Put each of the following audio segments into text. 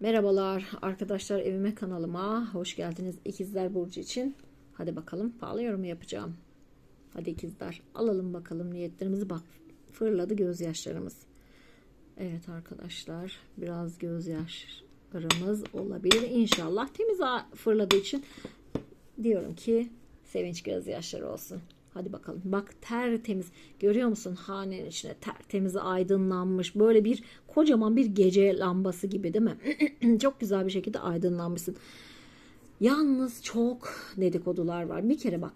Merhabalar arkadaşlar evime kanalıma hoş geldiniz ikizler burcu için. Hadi bakalım pahalı yorum yapacağım. Hadi ikizler alalım bakalım niyetlerimizi bak fırladı gözyaşlarımız. Evet arkadaşlar biraz gözyaşlarımız olabilir inşallah temiz fırladığı için diyorum ki sevinç gözyaşları olsun. Hadi bakalım. Bak tertemiz. Görüyor musun hanenin içine tertemiz aydınlanmış. Böyle bir kocaman bir gece lambası gibi değil mi? çok güzel bir şekilde aydınlanmışsın. Yalnız çok dedikodular var. Bir kere bak.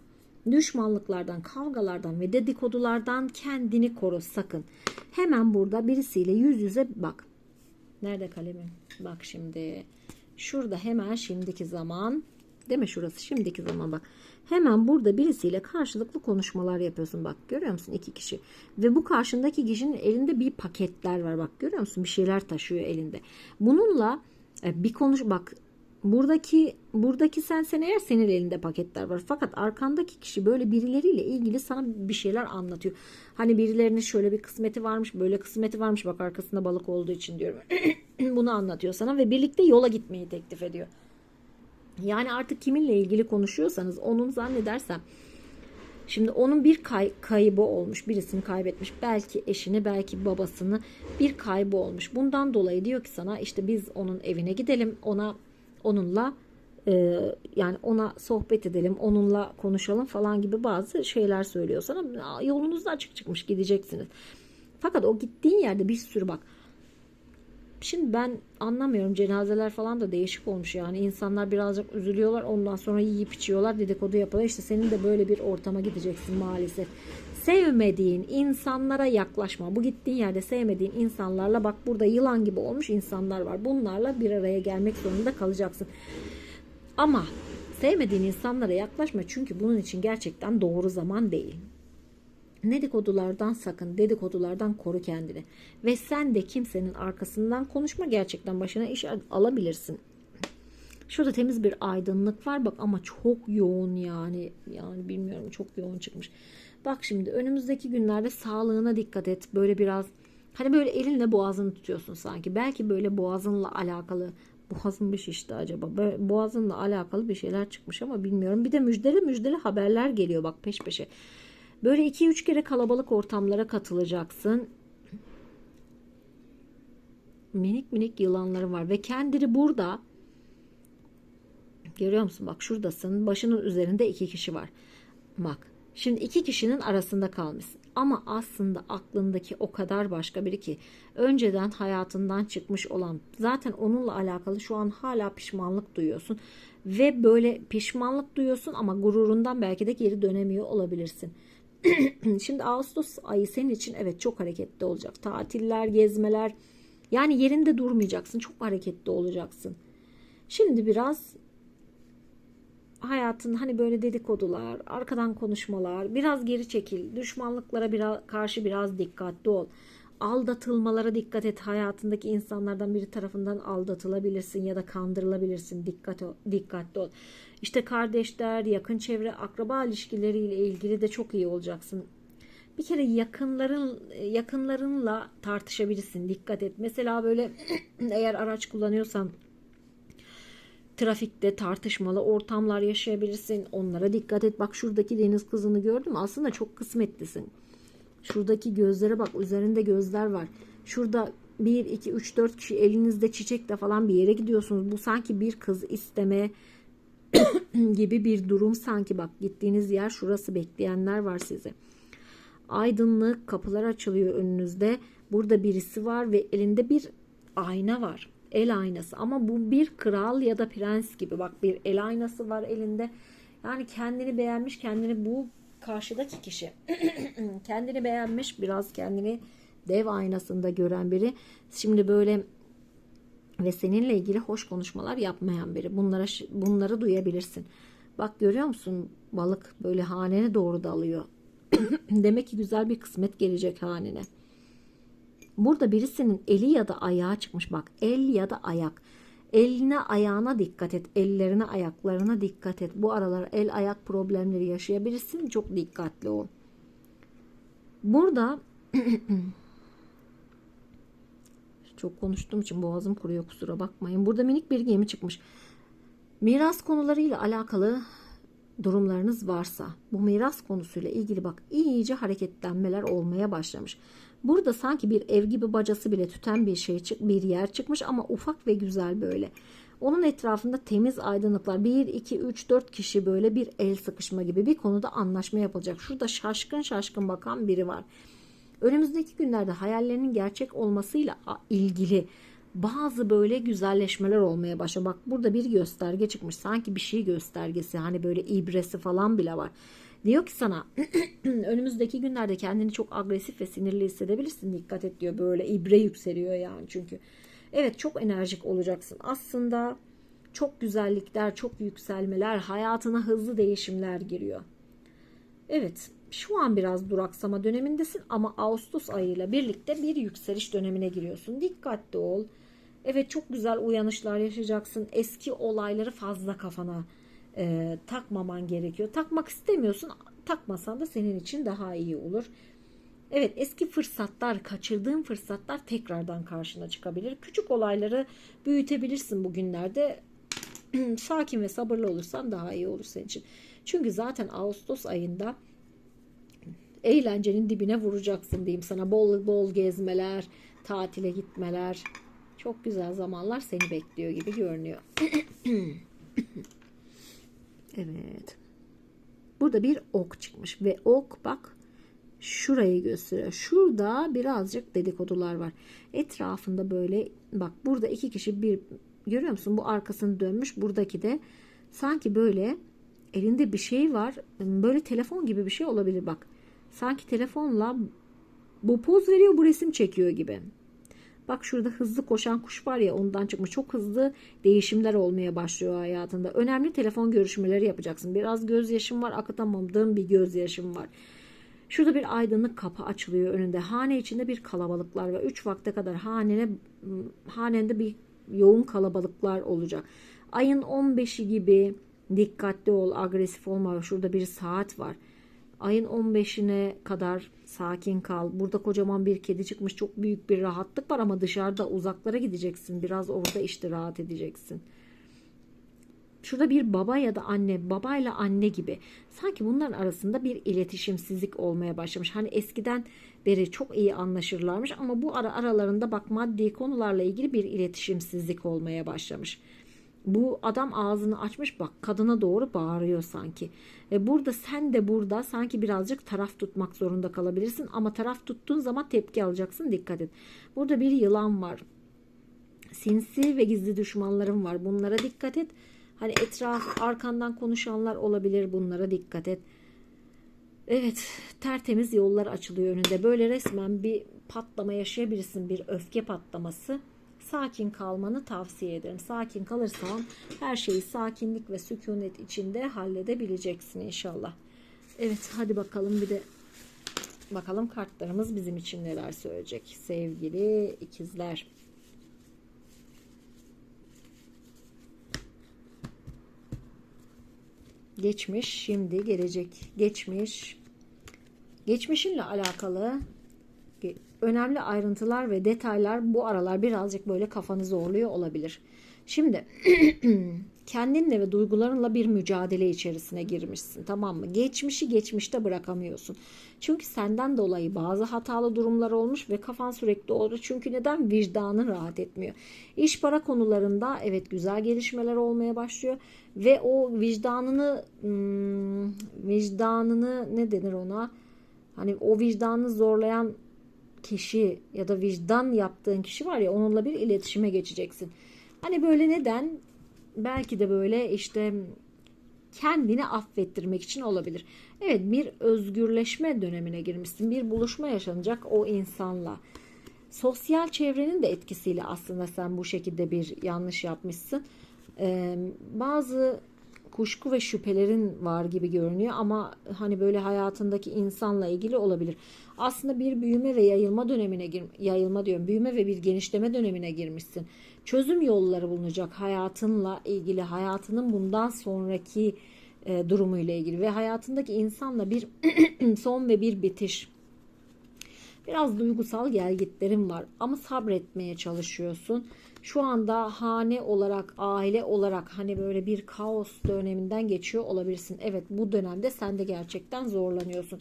Düşmanlıklardan, kavgalardan ve dedikodulardan kendini koru sakın. Hemen burada birisiyle yüz yüze bak. Nerede kalemim? Bak şimdi. Şurada hemen şimdiki zaman. Değil mi şurası şimdiki zaman bak. Hemen burada birisiyle karşılıklı konuşmalar yapıyorsun bak. Görüyor musun iki kişi. Ve bu karşındaki kişinin elinde bir paketler var bak. Görüyor musun? Bir şeyler taşıyor elinde. Bununla e, bir konuş bak buradaki buradaki sen sen eğer senin elinde paketler var. Fakat arkandaki kişi böyle birileriyle ilgili sana bir şeyler anlatıyor. Hani birilerinin şöyle bir kısmeti varmış, böyle kısmeti varmış. Bak arkasında balık olduğu için diyorum. Bunu anlatıyor sana ve birlikte yola gitmeyi teklif ediyor. Yani artık kiminle ilgili konuşuyorsanız onun zannedersem Şimdi onun bir kay- kaybı olmuş. Birisini kaybetmiş. Belki eşini, belki babasını bir kaybı olmuş. Bundan dolayı diyor ki sana işte biz onun evine gidelim. Ona onunla e, yani ona sohbet edelim. Onunla konuşalım falan gibi bazı şeyler söylüyor sana. Yolunuz da açık çıkmış gideceksiniz. Fakat o gittiğin yerde bir sürü bak Şimdi ben anlamıyorum cenazeler falan da değişik olmuş yani insanlar birazcık üzülüyorlar ondan sonra yiyip içiyorlar dedikodu yapıyorlar işte senin de böyle bir ortama gideceksin maalesef. Sevmediğin insanlara yaklaşma. Bu gittiğin yerde sevmediğin insanlarla bak burada yılan gibi olmuş insanlar var. Bunlarla bir araya gelmek zorunda kalacaksın. Ama sevmediğin insanlara yaklaşma çünkü bunun için gerçekten doğru zaman değil. Dedikodulardan sakın, dedikodulardan koru kendini. Ve sen de kimsenin arkasından konuşma gerçekten başına iş alabilirsin. Şurada temiz bir aydınlık var bak ama çok yoğun yani. Yani bilmiyorum çok yoğun çıkmış. Bak şimdi önümüzdeki günlerde sağlığına dikkat et. Böyle biraz hani böyle elinle boğazını tutuyorsun sanki. Belki böyle boğazınla alakalı boğazın mı şişti acaba? Böyle boğazınla alakalı bir şeyler çıkmış ama bilmiyorum. Bir de müjdeli müjdeli haberler geliyor bak peş peşe. Böyle 2-3 kere kalabalık ortamlara katılacaksın. Minik minik yılanları var ve kendini burada görüyor musun? Bak şuradasın. Başının üzerinde iki kişi var. Bak. Şimdi iki kişinin arasında kalmışsın. Ama aslında aklındaki o kadar başka biri ki önceden hayatından çıkmış olan zaten onunla alakalı şu an hala pişmanlık duyuyorsun ve böyle pişmanlık duyuyorsun ama gururundan belki de geri dönemiyor olabilirsin. Şimdi Ağustos ayı senin için evet çok hareketli olacak. Tatiller, gezmeler. Yani yerinde durmayacaksın. Çok hareketli olacaksın. Şimdi biraz hayatın hani böyle dedikodular, arkadan konuşmalar, biraz geri çekil. Düşmanlıklara biraz, karşı biraz dikkatli ol. Aldatılmalara dikkat et. Hayatındaki insanlardan biri tarafından aldatılabilirsin ya da kandırılabilirsin. Dikkat ol, dikkatli ol. İşte kardeşler, yakın çevre, akraba ilişkileriyle ilgili de çok iyi olacaksın. Bir kere yakınların yakınlarınla tartışabilirsin. Dikkat et. Mesela böyle eğer araç kullanıyorsan trafikte tartışmalı ortamlar yaşayabilirsin. Onlara dikkat et. Bak şuradaki deniz kızını gördüm. Aslında çok kısmetlisin. Şuradaki gözlere bak. Üzerinde gözler var. Şurada 1, 2, 3, 4 kişi elinizde çiçekle falan bir yere gidiyorsunuz. Bu sanki bir kız isteme gibi bir durum sanki bak gittiğiniz yer şurası bekleyenler var size. Aydınlık kapılar açılıyor önünüzde. Burada birisi var ve elinde bir ayna var. El aynası ama bu bir kral ya da prens gibi. Bak bir el aynası var elinde. Yani kendini beğenmiş kendini bu karşıdaki kişi kendini beğenmiş biraz kendini dev aynasında gören biri. Şimdi böyle ve seninle ilgili hoş konuşmalar yapmayan biri. Bunlara bunları duyabilirsin. Bak görüyor musun balık böyle hanene doğru dalıyor. Demek ki güzel bir kısmet gelecek hanene. Burada birisinin eli ya da ayağı çıkmış. Bak el ya da ayak. Eline ayağına dikkat et. Ellerine ayaklarına dikkat et. Bu aralar el ayak problemleri yaşayabilirsin. Çok dikkatli ol. Burada Çok konuştuğum için boğazım kuruyor kusura bakmayın. Burada minik bir gemi çıkmış. Miras konularıyla alakalı durumlarınız varsa bu miras konusuyla ilgili bak iyice hareketlenmeler olmaya başlamış. Burada sanki bir ev gibi bacası bile tüten bir şey bir yer çıkmış ama ufak ve güzel böyle. Onun etrafında temiz aydınlıklar 1 2 3 4 kişi böyle bir el sıkışma gibi bir konuda anlaşma yapılacak. Şurada şaşkın şaşkın bakan biri var. Önümüzdeki günlerde hayallerinin gerçek olmasıyla ilgili bazı böyle güzelleşmeler olmaya başlıyor. Bak burada bir gösterge çıkmış. Sanki bir şey göstergesi hani böyle ibresi falan bile var. Diyor ki sana önümüzdeki günlerde kendini çok agresif ve sinirli hissedebilirsin. Dikkat et diyor böyle ibre yükseliyor yani çünkü. Evet çok enerjik olacaksın. Aslında çok güzellikler, çok yükselmeler, hayatına hızlı değişimler giriyor. Evet şu an biraz duraksama dönemindesin ama Ağustos ayıyla birlikte bir yükseliş dönemine giriyorsun. Dikkatli ol. Evet çok güzel uyanışlar yaşayacaksın. Eski olayları fazla kafana e, takmaman gerekiyor. Takmak istemiyorsun. Takmasan da senin için daha iyi olur. Evet eski fırsatlar, kaçırdığın fırsatlar tekrardan karşına çıkabilir. Küçük olayları büyütebilirsin bugünlerde. Sakin ve sabırlı olursan daha iyi olur senin için. Çünkü zaten Ağustos ayında eğlencenin dibine vuracaksın diyeyim sana. Bol bol gezmeler, tatile gitmeler. Çok güzel zamanlar seni bekliyor gibi görünüyor. evet. Burada bir ok çıkmış ve ok bak şurayı gösteriyor. Şurada birazcık dedikodular var. Etrafında böyle bak burada iki kişi bir görüyor musun? Bu arkasını dönmüş. Buradaki de sanki böyle elinde bir şey var. Böyle telefon gibi bir şey olabilir bak. Sanki telefonla bu poz veriyor bu resim çekiyor gibi. Bak şurada hızlı koşan kuş var ya ondan çıkmış. Çok hızlı değişimler olmaya başlıyor hayatında. Önemli telefon görüşmeleri yapacaksın. Biraz gözyaşım var akıtamadığım bir gözyaşım var. Şurada bir aydınlık kapı açılıyor önünde. Hane içinde bir kalabalıklar ve 3 vakte kadar hanene hanende bir yoğun kalabalıklar olacak. Ayın 15'i gibi dikkatli ol, agresif olma. Şurada bir saat var. Ayın 15'ine kadar sakin kal. Burada kocaman bir kedi çıkmış. Çok büyük bir rahatlık var ama dışarıda uzaklara gideceksin. Biraz orada işte rahat edeceksin. Şurada bir baba ya da anne, babayla anne gibi. Sanki bunların arasında bir iletişimsizlik olmaya başlamış. Hani eskiden beri çok iyi anlaşırlarmış ama bu ara aralarında bak maddi konularla ilgili bir iletişimsizlik olmaya başlamış. Bu adam ağzını açmış bak kadına doğru bağırıyor sanki. E burada sen de burada sanki birazcık taraf tutmak zorunda kalabilirsin ama taraf tuttuğun zaman tepki alacaksın dikkat et. Burada bir yılan var. Sinsi ve gizli düşmanlarım var. Bunlara dikkat et. Hani etraf arkandan konuşanlar olabilir. Bunlara dikkat et. Evet tertemiz yollar açılıyor önünde. Böyle resmen bir patlama yaşayabilirsin. Bir öfke patlaması sakin kalmanı tavsiye ederim. Sakin kalırsan her şeyi sakinlik ve sükunet içinde halledebileceksin inşallah. Evet hadi bakalım bir de bakalım kartlarımız bizim için neler söyleyecek. Sevgili ikizler. Geçmiş, şimdi, gelecek. Geçmiş. Geçmişinle alakalı önemli ayrıntılar ve detaylar bu aralar birazcık böyle kafanı zorluyor olabilir. Şimdi kendinle ve duygularınla bir mücadele içerisine girmişsin tamam mı? Geçmişi geçmişte bırakamıyorsun. Çünkü senden dolayı bazı hatalı durumlar olmuş ve kafan sürekli orada. Çünkü neden? Vicdanın rahat etmiyor. İş para konularında evet güzel gelişmeler olmaya başlıyor ve o vicdanını hmm, vicdanını ne denir ona? Hani o vicdanını zorlayan kişi ya da vicdan yaptığın kişi var ya onunla bir iletişime geçeceksin. Hani böyle neden? Belki de böyle işte kendini affettirmek için olabilir. Evet bir özgürleşme dönemine girmişsin. Bir buluşma yaşanacak o insanla. Sosyal çevrenin de etkisiyle aslında sen bu şekilde bir yanlış yapmışsın. Ee, bazı kuşku ve şüphelerin var gibi görünüyor ama hani böyle hayatındaki insanla ilgili olabilir. Aslında bir büyüme ve yayılma dönemine gir yayılma diyorum. Büyüme ve bir genişleme dönemine girmişsin. Çözüm yolları bulunacak hayatınla ilgili, hayatının bundan sonraki e, durumuyla ilgili ve hayatındaki insanla bir son ve bir bitiş Biraz duygusal gelgitlerin var ama sabretmeye çalışıyorsun. Şu anda hane olarak, aile olarak hani böyle bir kaos döneminden geçiyor olabilirsin. Evet bu dönemde sen de gerçekten zorlanıyorsun.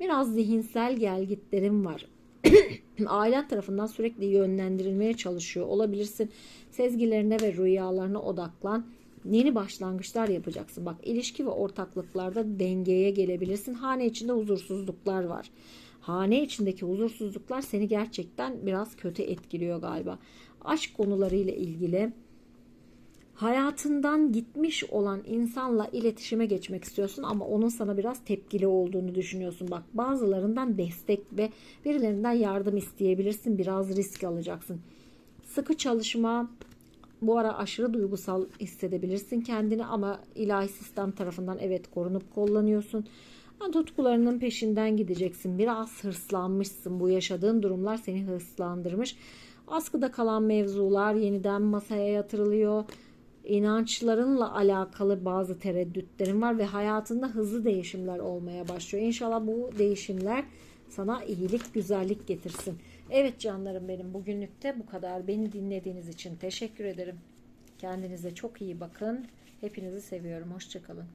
Biraz zihinsel gelgitlerin var. Ailen tarafından sürekli yönlendirilmeye çalışıyor olabilirsin. Sezgilerine ve rüyalarına odaklan. Yeni başlangıçlar yapacaksın. Bak ilişki ve ortaklıklarda dengeye gelebilirsin. Hane içinde huzursuzluklar var. Hane içindeki huzursuzluklar seni gerçekten biraz kötü etkiliyor galiba. Aşk konularıyla ilgili hayatından gitmiş olan insanla iletişime geçmek istiyorsun ama onun sana biraz tepkili olduğunu düşünüyorsun. Bak bazılarından destek ve birilerinden yardım isteyebilirsin. Biraz risk alacaksın. Sıkı çalışma, bu ara aşırı duygusal hissedebilirsin kendini ama ilahi sistem tarafından evet korunup kullanıyorsun. Tutkularının peşinden gideceksin. Biraz hırslanmışsın. Bu yaşadığın durumlar seni hırslandırmış. Askıda kalan mevzular yeniden masaya yatırılıyor. İnançlarınla alakalı bazı tereddütlerin var ve hayatında hızlı değişimler olmaya başlıyor. İnşallah bu değişimler sana iyilik, güzellik getirsin. Evet canlarım benim bugünlükte bu kadar. Beni dinlediğiniz için teşekkür ederim. Kendinize çok iyi bakın. Hepinizi seviyorum. Hoşçakalın.